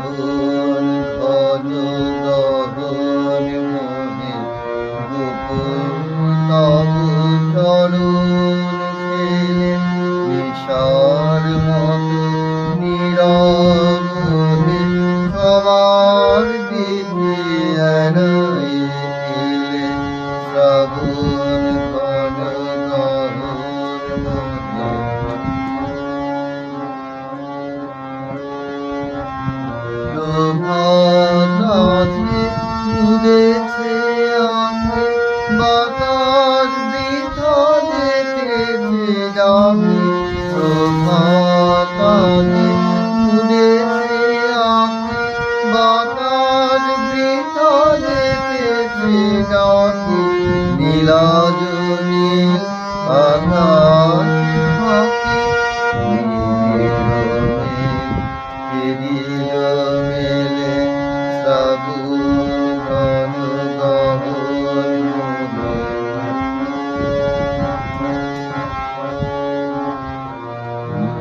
বাবু বাতাস বিথলে কেটে যাবে প্রভাতালে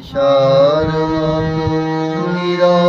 নিশার মতো নিরা